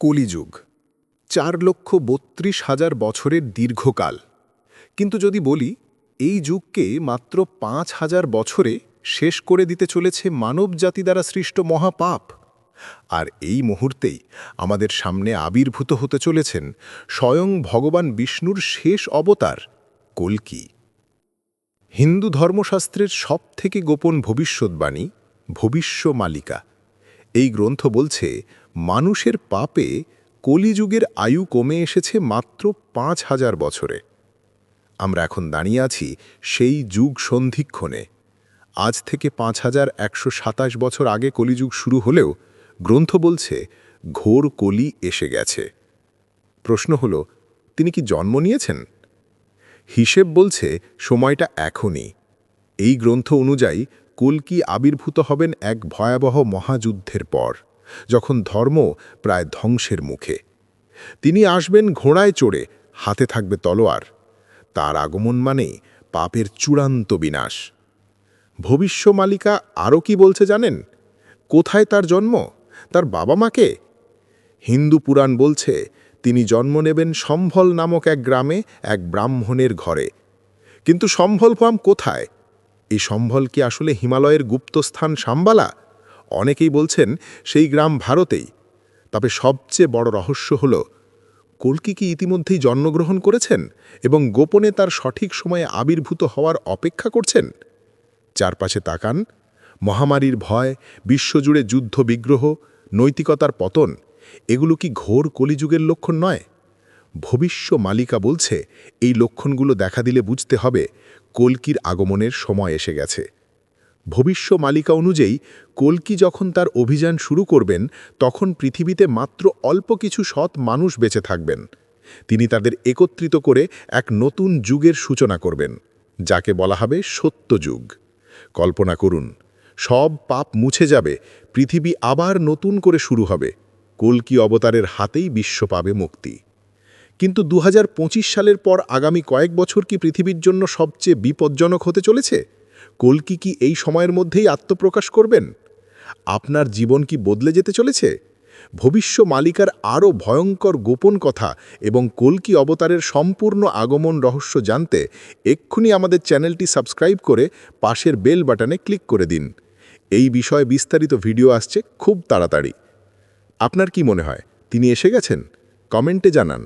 কলিযুগ। চার লক্ষ বত্রিশ হাজার বছরের দীর্ঘকাল। কিন্তু যদি বলি, এই যুগকে মাত্র পাঁচ হাজার বছরে শেষ করে দিতে চলেছে মানবজাতি দ্বারা সৃষ্ট মহাপাপ। আর এই মুহূর্তেই আমাদের সামনে আবির্ভূত হতে চলেছেন স্বয়ং ভগবান বিষ্ণুর শেষ অবতার, কলকি। হিন্দু ধর্মশাস্ত্রের সবথেকে গোপন ভবিষ্যৎবাণী ভবিষ্য মালিকা এই গ্রন্থ বলছে মানুষের পাপে কলিযুগের আয়ু কমে এসেছে মাত্র পাঁচ হাজার বছরে। আমরা এখন দাঁড়িয়ে আছি সেই যুগ সন্ধিক্ষণে। আজ থেকে পাঁচ হাজার একশো সাতাশ বছর আগে কলিযুগ শুরু হলেও গ্রন্থ বলছে, ঘোর কলি এসে গেছে। প্রশ্ন হল, তিনি কি জন্ম নিয়েছেন? হিসেব বলছে, সময়টা এখনই। এই গ্রন্থ অনুযায়ী কলকি আবির্ভূত হবেন এক ভয়াবহ মহাযুদ্ধের পর। যখন ধর্ম প্রায় ধ্বংসের মুখে। তিনি আসবেন ঘোড়ায় চড়ে, হাতে থাকবে তলোয়ার। তার আগমন মানেই পাপের চূড়ান্ত বিনাশ। ভবিষ্য মালিকা আরও কি বলছে জানেন? কোথায় তার জন্ম? তার বাবা মাকে হিন্দু পুরাণ বলছে, তিনি জন্ম নেবেন সম্ভল নামক এক গ্রামে এক ব্রাহ্মণের ঘরে। কিন্তু সম্ভল গ্রাম কোথায়? এই সম্ভল কি আসলে হিমালয়ের গুপ্তস্থান সাম্বালা? অনেকেই বলছেন সেই গ্রাম ভারতেই। তবে সবচেয়ে বড় রহস্য হল, কল্কি কি ইতিমধ্যেই জন্মগ্রহণ করেছেন এবং গোপনে তার সঠিক সময়ে আবির্ভূত হওয়ার অপেক্ষা করছেন? চারপাশে তাকান, মহামারীর ভয়, বিশ্বজুড়ে যুদ্ধ বিগ্রহ, নৈতিকতার পতন, এগুলো কি ঘোর কলিযুগের লক্ষণ নয়? ভবিষ্য মালিকা বলছে, এই লক্ষণগুলো দেখা দিলে বুঝতে হবে কল্কির আগমনের সময় এসে গেছে। ভবিষ্য মালিকা অনুযায়ী কল্কি যখন তার অভিযান শুরু করবেন, তখন পৃথিবীতে মাত্র অল্প কিছু সৎ মানুষ বেঁচে থাকবেন। তিনি তাদের একত্রিত করে এক নতুন যুগের সূচনা করবেন, যাকে বলা হবে সত্য যুগ। কল্পনা করুন, সব পাপ মুছে যাবে, পৃথিবী আবার নতুন করে শুরু হবে, কলকি অবতারের হাতেই বিশ্ব পাবে মুক্তি। কিন্তু দু হাজার পঁচিশ সালের পর আগামী কয়েক বছর কি পৃথিবীর জন্য সবচেয়ে বিপজ্জনক হতে চলেছে? কল্কি কি এই সময়ের মধ্যেই আত্মপ্রকাশ করবেন? আপনার জীবন কি বদলে যেতে চলেছে? ভবিষ্য মালিকার আরও ভয়ঙ্কর গোপন কথা এবং কল্কি অবতারের সম্পূর্ণ আগমন রহস্য জানতে এক্ষুনি আমাদের চ্যানেলটি সাবস্ক্রাইব করে পাশের বেল বাটনে ক্লিক করে দিন। এই বিষয়ে বিস্তারিত ভিডিও আসছে খুব তাড়াতাড়ি। আপনার কি মনে হয়, তিনি এসে গেছেন? কমেন্টে জানান।